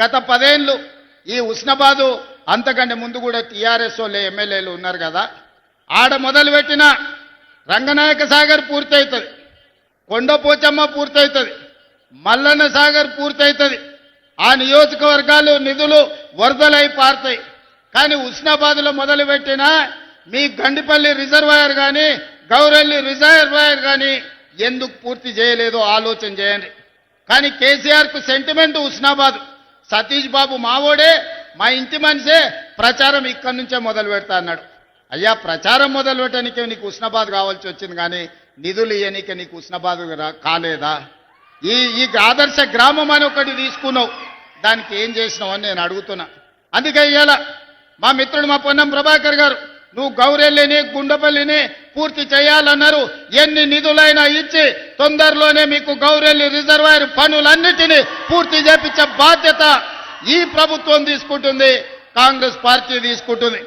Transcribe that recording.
గత పదేళ్ళు ఈ ఉస్నాబాదు అంతకంటే ముందు కూడా టీఆర్ఎస్ వాళ్ళు ఎమ్మెల్యేలు ఉన్నారు కదా. ఆడ మొదలుపెట్టిన రంగనాయక సాగర్ పూర్తవుతుంది కొండపోచమ్మ పూర్తవుతుంది మల్లన్న సాగర్ పూర్తవుతుంది ఆ నియోజకవర్గాలు నిధులు వరదలై పారుతాయి. కానీ ఉస్నాబాద్లో మొదలుపెట్టిన మీ గండిపల్లి రిజర్వాయర్ కానీ గౌరెల్లి రిజర్వాయర్ కానీ ఎందుకు పూర్తి చేయలేదో ఆలోచన చేయండి. కానీ కేసీఆర్కు సెంటిమెంట్ ఉస్నాబాద్. సతీష్ బాబు మావోడే మా ఇంటి మనిషే ప్రచారం ఇక్కడి నుంచే మొదలు పెడతా అన్నాడు. అయ్యా ప్రచారం మొదలు పెట్టడానికే నీకు ఉష్ణబాద్ కావాల్సి వచ్చింది కానీ నిధులు ఇవ్వనీకి నీకు ఉష్ణబాద్ కాలేదా? ఈ ఈ ఆదర్శ గ్రామం అని ఒకటి తీసుకున్నావు దానికి ఏం చేసినావు అని నేను అడుగుతున్నా. అందుకే ఇవాళ మా మిత్రుడు మా పొన్నం ప్రభాకర్ గారు నువ్వు గౌరెల్లిని గుండపల్లిని పూర్తి చేయాలన్నారు. ఎన్ని నిధులైనా ఇచ్చి తొందరలోనే మీకు గౌరెల్లి రిజర్వాయర్ పనులన్నిటినీ పూర్తి చేపించే బాధ్యత ఈ ప్రభుత్వం తీసుకుంటుంది కాంగ్రెస్ పార్టీ తీసుకుంటుంది.